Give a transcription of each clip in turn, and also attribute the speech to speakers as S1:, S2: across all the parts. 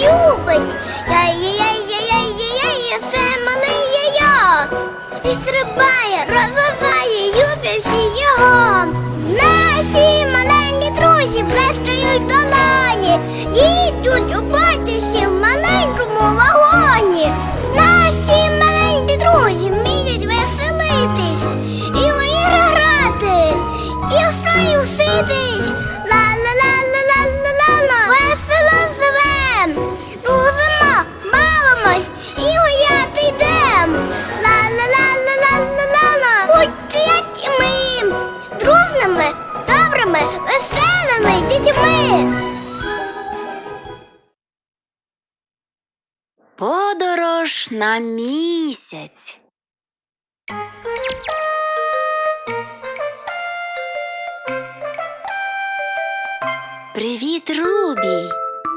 S1: любить. Яй-яй-яй-яй-яй-яй, це малий я. І стрибає, розвиває,
S2: Подорож на місяць. Привіт, Рубі!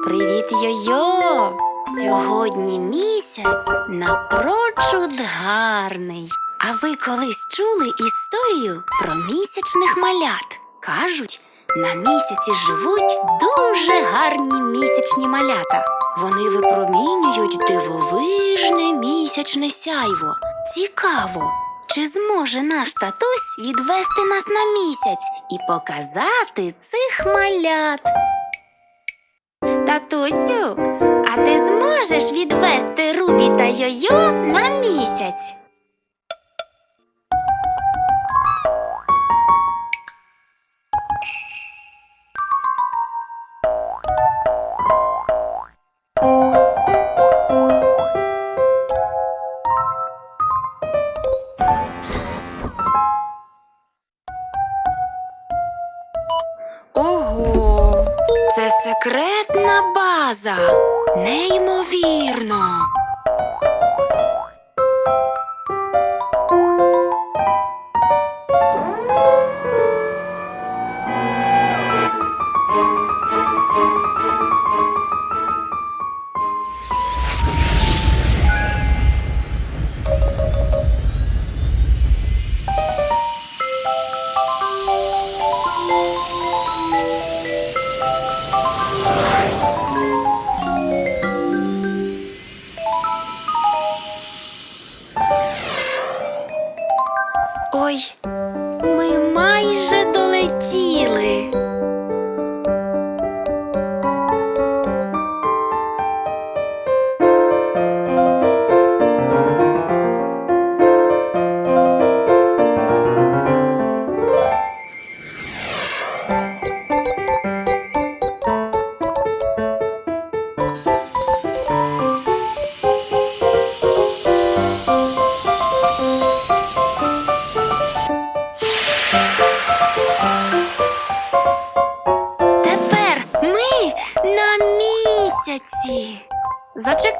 S2: Привіт, Йо-Йо! Сьогодні місяць напрочуд гарний. А ви колись чули історію про місячних малят? Кажуть, на місяці живуть дуже гарні місячні малята. Вони випромінюють дивовижне місячне сяйво. Цікаво, чи зможе наш татусь відвести нас на місяць і показати цих малят? Татусю, а ти зможеш відвести Рубі та Йо-Йо на місяць? Секретна база. Неймовірно. Ой,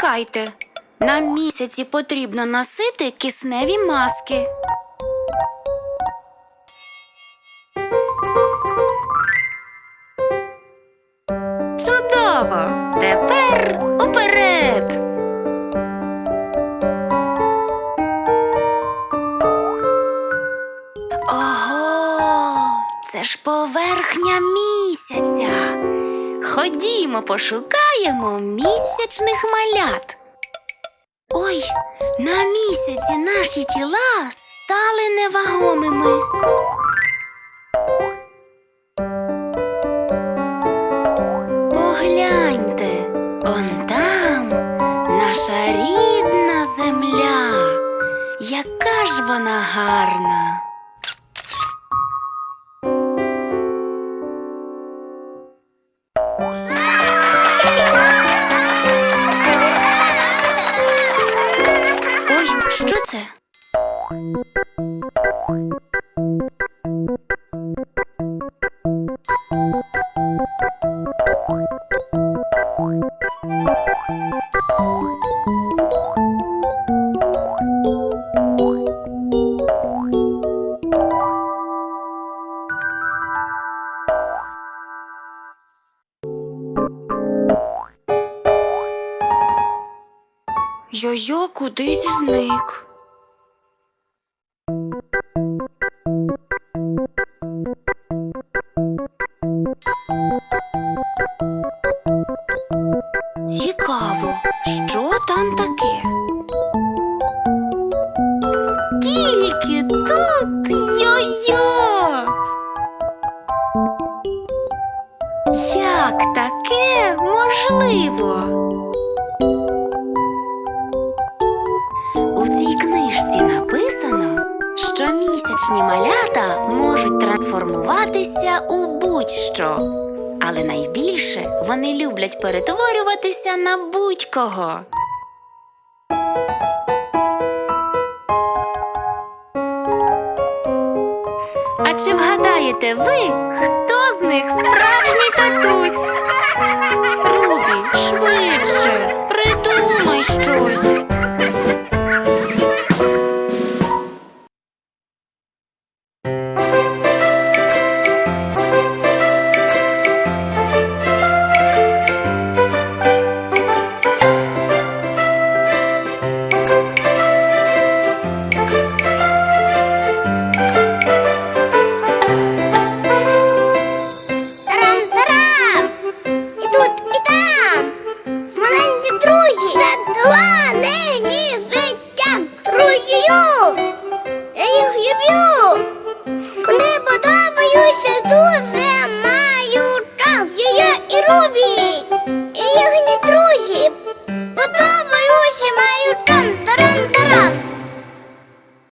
S2: Зачекайте. На місяці потрібно носити кисневі маски. Чудово! Тепер уперед! Ого, це ж поверхня місяця. Ходімо, пошукаємо місячних малят. Ой, на місяці наші тіла стали невагомими. Погляньте, он там наша рідна земля. Яка ж вона гарна. Ой, що це? Йо-йо кудись зник. Цікаво, що там таке? Скільки тут йо-йо? Як таке можливо? книжці написано, що місячні малята можуть трансформуватися у будь-що, але найбільше вони люблять перетворюватися на будь-кого. А чи вгадаєте ви, хто з них справжній татусь?
S1: Люся дуже маю рак, її і рубі, і їхні друзі. Подобаюся маю там тарам-тарам.